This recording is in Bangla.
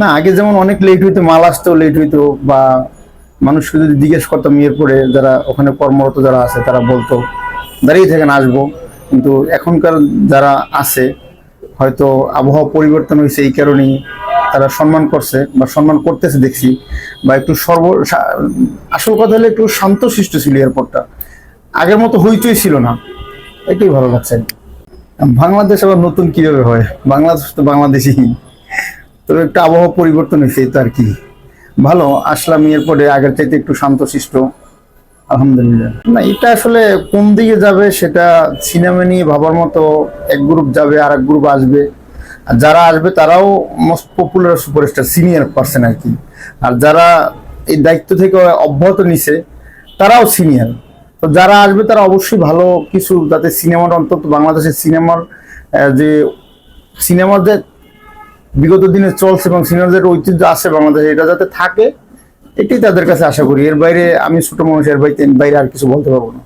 না, আগে যেমন অনেক লেট হইতো, মাল আসতেও লেট হইতো বা মানুষকে যদি জিজ্ঞেস করতাম এরপরে যারা ওখানে কর্মরত যারা আছে, তারা বলতো, দাঁড়িয়ে থাকেন, আসব। কিন্তু এখনকার যারা আছে, হয়তো আবহাওয়া পরিবর্তন হয়েছে এই কারণেই তারা সম্মান করছে বা সম্মান করতেছে দেখছি বা একটু সর্ব আসল কথা হলে একটু শান্তশিষ্ট ছিল এয়ারপোর্টটা। আগের মতো হইচই ছিল না। এটাই ভালো লাগছে। বাংলাদেশ আবার নতুন কীভাবে হয়? বাংলাদেশ তো বাংলাদেশই। তবে একটু আবহাওয়া পরিবর্তন হয়েছে তো আর কি। ভালো, আসলাম এরপরে আগের চাইতে একটু শান্তশিষ্ট, আলহামদুলিল্লাহ। না, এটা আসলে কোন দিকে যাবে সেটা সিনেমা নিয়ে ভাবার মতো এক গ্রুপ যাবে আর এক গ্রুপ আসবে। আর যারা আসবে তারাও most popular superstar senior person আর কি। আর যারা এই দায়িত্ব থেকে অব্যাহত নিছে, তারাও সিনিয়র তো যারা আসবে তারা অবশ্যই ভালো কিছু, যাতে সিনেমার অন্তত বাংলাদেশের সিনেমার যে সিনেমার যে বিগত দিনে চলছে এবং সিনিয়রদের ঐতিহ্য আছে বাংলাদেশে, এটা যাতে থাকে এটি তাদের কাছে আশা করি। এর বাইরে আমি ছোট মানুষ, এর বাইরে বাইরে আর কিছু বলতে পারব না।